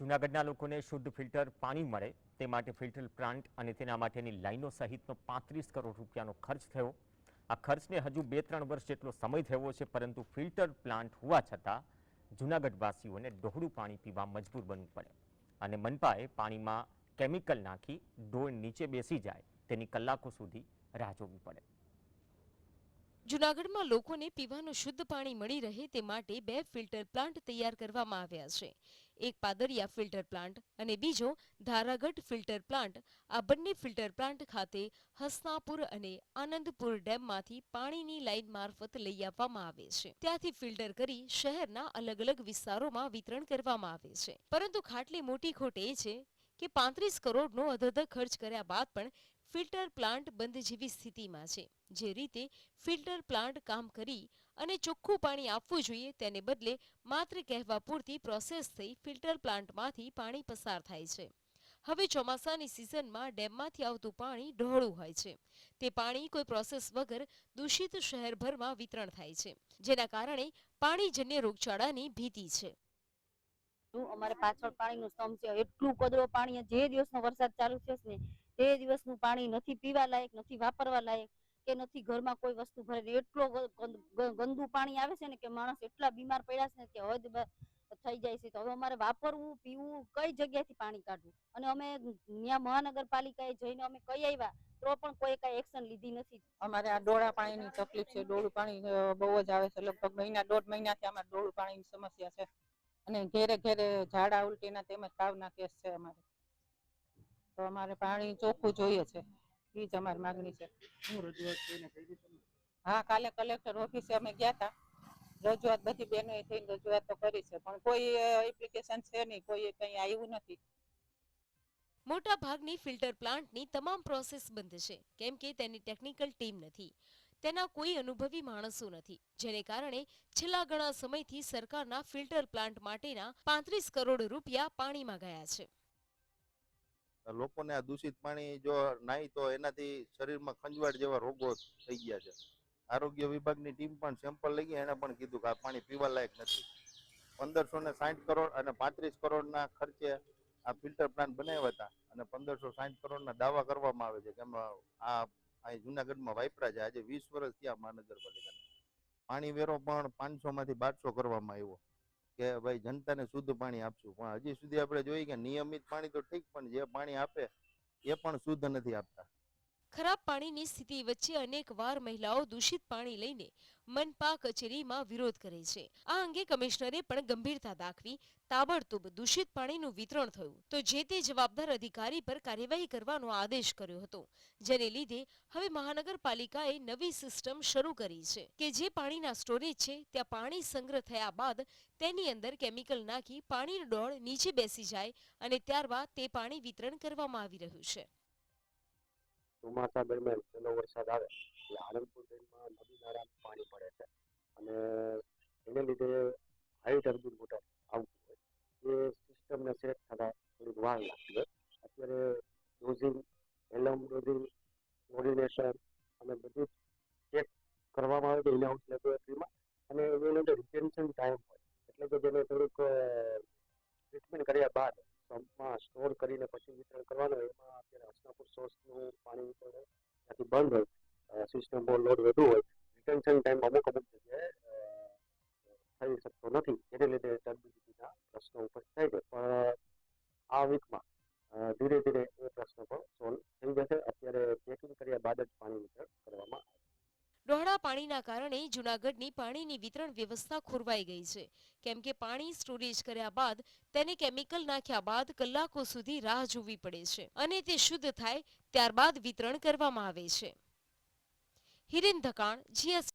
જૂનાગઢના લોકોને શુદ્ધ ફિલ્ટર પાણી મળે, તે માટે ફિલ્ટર પ્લાન્ટ અને તેના માટેની લાઈનો સહિતનો પાંત્રીસ કરોડ રૂપિયાનો ખર્ચ થયો. આ ખર્ચને હજુ બે ત્રણ વર્ષ જેટલો સમય થયો છે, પરંતુ ફિલ્ટર પ્લાન્ટ હોવા છતાં જૂનાગઢવાસીઓને ડહોળું પાણી પીવા મજબૂર બનવું પડે અને મનપાએ પાણીમાં કેમિકલ નાખી ડોળ નીચે બેસી જાય, તેની કલાકો સુધી રાહ જોવી પડે. જૂનાગઢમાં લોકોને પીવાનું શુદ્ધ પાણી મળી રહે, તે માટે બે ફિલ્ટર પ્લાન્ટ તૈયાર કરવામાં આવ્યા છે. એક પાદરિયા ફિલ્ટર પ્લાન્ટ અને બીજો ધારાગઢ ફિલ્ટર પ્લાન્ટ. આ બંને ફિલ્ટર પ્લાન્ટ ખાતે હસનાપુર અને આનંદપુર ડેમમાંથી પાણીની લાઇન મારફત લઈ આવવામાં આવે છે. ત્યાંથી ફિલ્ટર કરી શહેરના અલગ અલગ વિસ્તારોમાં વિતરણ કરવામાં આવે છે. પરંતુ ખાટલી મોટી ખોટ એ છે કે પાંત્રીસ કરોડનો અધધ ખર્ચ કર્યા બાદ પણ ફિલ્ટર પ્લાન્ટ બંધ જેવી સ્થિતિમાં છે. જે રીતે ફિલ્ટર પ્લાન્ટ કામ કરી અને ચોખ્ખું પાણી આપવું જોઈએ. તેને બદલે માત્ર કહેવા પૂરતી પ્રોસેસ થઈ ફિલ્ટર પ્લાન્ટમાંથી પાણી પસાર થાય છે. હવે ચોમાસાની સિઝનમાં ડેમમાંથી આવતું પાણી ઢોળું હોય છે. તે પાણી કોઈ પ્રોસેસ વગર દૂષિત શહેરભરમાં વિતરણ થાય છે, જેના કારણે પાણીજન્ય રોગચાળાની ભીતિ છે. અમારે પાછળ પાણીનું સ્તંભ છે. એટલું કદરો પાણી, જે દિવસનો વરસાદ ચાલુ થયો છે ને, તે દિવસનું પાણી નથી પીવા લાયક, નથી વાપરવા લાયક. કે નથી ઘરમાં કોઈ વસ્તુ ભરે એટલો ગંદ- પાણી આવે છે ને કે માણસ એટલા બીમાર પડ્યા છે ને કે હદ થઈ જાય છે. તો હવે અમારે વાપરવું, પીવું, કઈ જગ્યાએથી પાણી કાઢવું? અને અમે ત્યાં મહાનગરપાલિકાએ જઈને અમે કઈ આવ્યા તો પણ કોઈ કઈ એક્શન લીધી નથી. અમારે આ ડોળા પાણીની તકલીફ છે. ડોળું પાણી બહુ જ આવે છે. લગભગ મહિના, દોઢ મહિનાથી અમારે ડોળું પાણીની સમસ્યા છે. અને ઘેરે ઘેરે ઝાડા ઉલટીના તેમજ તાવના કેસ છે અમારે. તો અમારે પાણી ચોખ્ખું જોઈએ છે. એ જ અમારી માગણી છે. હા કાલે કલેક્ટર ઓફિસે અમે ગયા હતા રજૂઆત બધી બહેનોએ થઈને રજૂઆત તો કરી છે પણ કોઈ એપ્લિકેશન છે નહીં કોઈ કંઈ આવ્યું નથી. મોટા ભાગની ફિલ્ટર પ્લાન્ટની તમામ પ્રોસેસ બંધ છે કેમ કે તેની ટેકનિકલ ટીમ નથી. તેના કોઈ અનુભવી માણસો નથી જેને કારણે છેલ્લા ઘણા સમયથી સરકારના ફિલ્ટર પ્લાન્ટ માટેના પાંત્રીસ કરોડ રૂપિયા પાણીમાં ગયા છે. લોકોને આ દૂષિત પાણી જો નાય તો એનાથી શરીરમાં ખંજવાળ જેવા રોગો થઈ ગયા છે. આરોગ્ય વિભાગની ટીમ પણ સેમ્પલ લઈ ગઈ એને પણ કીધું કે આ પાણી પીવા લાયક નથી. પંદરસો ને સાઠ કરોડ અને પાંત્રીસ કરોડના ખર્ચે આ ફિલ્ટર પ્લાન્ટ બનાવ્યા હતા અને પંદરસો સાઠ કરોડના દાવા કરવામાં આવે છે કે આ જુનાગઢમાં વાપરા છે. આજે વીસ વર્ષ થયા મહાનગરપાલિકાને. પાણી વેરો પણ પાંચસો માંથી બારસો કરવામાં આવ્યો. કે ભાઈ જનતાને શુદ્ધ પાણી આપશું. પણ હજી સુધી આપણે જોઈએ કે નિયમિત પાણી તો ઠીક, પણ જે પાણી આપે એ પણ શુદ્ધ નથી આપતા. ખરાબ પાણીની સ્થિતિ વચ્ચે અનેકવાર મહિલાઓ દૂષિત પાણી લઈને મનપા કચેરીમાં વિરોધ કરે છે. આ અંગે કમિશનરે પણ ગંભીરતા દાખવી તાબડતોબ દૂષિત પાણીનું વિતરણ થયું. તો જે તે જવાબદાર અધિકારી પર કાર્યવાહી કરવાનો આદેશ કર્યો હતો, જેને લીધે હવે મહાનગરપાલિકાએ નવી સિસ્ટમ શરૂ કરી છે કે જે પાણીના સ્ટોરેજ છે, ત્યાં પાણી સંગ્રહ થયા બાદ તેની અંદર કેમિકલ નાખી પાણીનો ડોળ નીચે બેસી જાય અને ત્યારબાદ તે પાણી વિતરણ કરવામાં આવી રહ્યું છે. ચોમાસા દરમિયાન પહેલો વરસાદ આવે એટલે આનંદપુર ડેમમાં નદી નાળાનું પાણી પડે છે. અને એને લીધે હાઈ ટર્બિન મોટર આવતું હોય. એ સિસ્ટમને સેટ થતા થોડીક વાર લાગતી હોય. અત્યારે ડોઝિંગ એલમ ડોઝિંગ કોર્ડિનેશન અને બધું ચેક કરવામાં આવે છે ઇન હાઉસ લેબોરેટરીમાં અને એની અંદર રિટેન્શન ટાઈમ હોય. એટલે કે જેને થોડુંક ટ્રીટમેન્ટ કર્યા બાદ પંપમાં સ્ટોર કરીને પછી વિતરણ કરવાનું, એમાં હસનાપુર સોર્સનું પાણી નીકળે, ત્યાંથી બંધ હોય સિસ્ટમ બહુ લોડ વધુ હોય રિટેન્શન ટાઈમ અમુક અમુક જગ્યાએ થઈ શકતો નથી. એને લીધે ટર્બિડિટીના પ્રશ્નો ઉપસ્થિત થાય છે. પણ આ વીકમાં ધીરે ધીરે એ પ્રશ્ન પણ સોલ્વ થઈ જશે. અત્યારે ચેકિંગ કર્યા બાદ જ પાણી વિતરણ કરવામાં આવશે. ડોહળા પાણીના કારણે જૂનાગઢની પાણીની વિતરણ વ્યવસ્થા ખોરવાઈ ગઈ છે. કેમ કે પાણી સ્ટોરેજ કર્યા બાદ તેને કેમિકલ નાખ્યા બાદ કલાકો સુધી રાહ જોવી પડે છે અને તે શુદ્ધ થાય ત્યારબાદ વિતરણ કરવામાં આવે છે. હિરેન ધકાણ, જીએસ